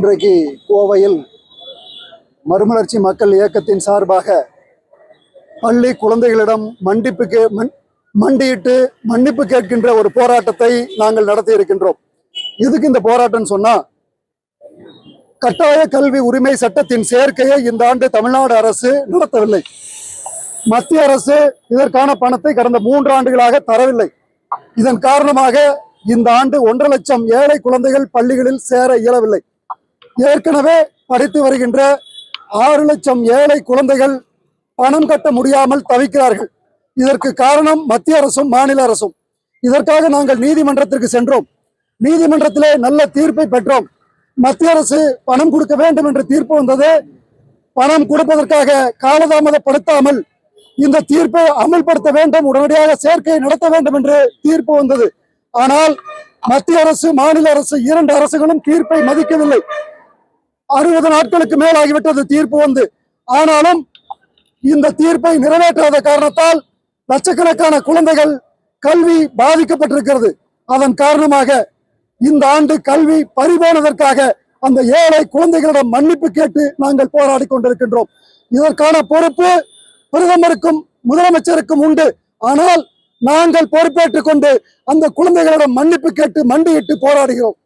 இன்றைக்கு கோவையில் மறுமலர்ச்சி மக்கள் இயக்கத்தின் சார்பாக பள்ளி குழந்தைகளிடம் மன்னிப்புக்கு மண் மண்டியிட்டு மன்னிப்பு கேட்கின்ற ஒரு போராட்டத்தை நாங்கள் நடத்தி இருக்கின்றோம். எதுக்கு இந்த போராட்டம் சொன்னா கட்டாய கல்வி உரிமை சட்டத்தின் சேர்க்கையை இந்த ஆண்டு தமிழ்நாடு அரசு நடத்தவில்லை. மத்திய அரசு இதற்கான பணத்தை கடந்த மூன்று ஆண்டுகளாக தரவில்லை. இதன் காரணமாக இந்த ஆண்டு ஒன்றரை லட்சம் ஏழை குழந்தைகள் பள்ளிகளில் சேர இயலவில்லை. ஏற்கனவே படித்து வருகின்ற ஆறு லட்சம் ஏழை குழந்தைகள் பணம் கட்ட முடியாமல் தவிக்கிறார்கள். இதற்கு காரணம் மத்திய அரசும் மாநில அரசும். இதற்காக நாங்கள் நீதிமன்றத்திற்கு சென்றோம். நீதிமன்றத்திலே நல்ல தீர்ப்பை பெற்றோம். மத்திய அரசு பணம் கொடுக்க வேண்டும் என்ற தீர்ப்பு வந்தது. பணம் கொடுப்பதற்காக காலதாமதப்படுத்தாமல் இந்த தீர்ப்பை அமல்படுத்த வேண்டும் உடனடியாக சேர்க்கையை நடத்த வேண்டும் என்று தீர்ப்பு வந்தது. ஆனால் மத்திய அரசு மாநில அரசு இரண்டு அரசுகளும் தீர்ப்பை மதிக்கவில்லை. அறுபது நாட்களுக்கு மேலாகிவிட்டது தீர்ப்பு வந்து. ஆனாலும் இந்த தீர்ப்பை நிறைவேற்றாத காரணத்தால் லட்சக்கணக்கான குழந்தைகள் கல்வி பாதிக்கப்பட்டிருக்கிறது. அதன் காரணமாக இந்த ஆண்டு கல்வி பறிபோனதற்காக அந்த ஏழை குழந்தைகளிடம் மன்னிப்பு கேட்டு நாங்கள் போராடி கொண்டிருக்கின்றோம். இதற்கான பொறுப்பு பிரதமருக்கும் முதலமைச்சருக்கும் உண்டு. ஆனால் நாங்கள் பொறுப்பேற்றுக் கொண்டு அந்த குழந்தைகளிடம் மன்னிப்பு கேட்டு மண்டியிட்டு போராடுகிறோம்.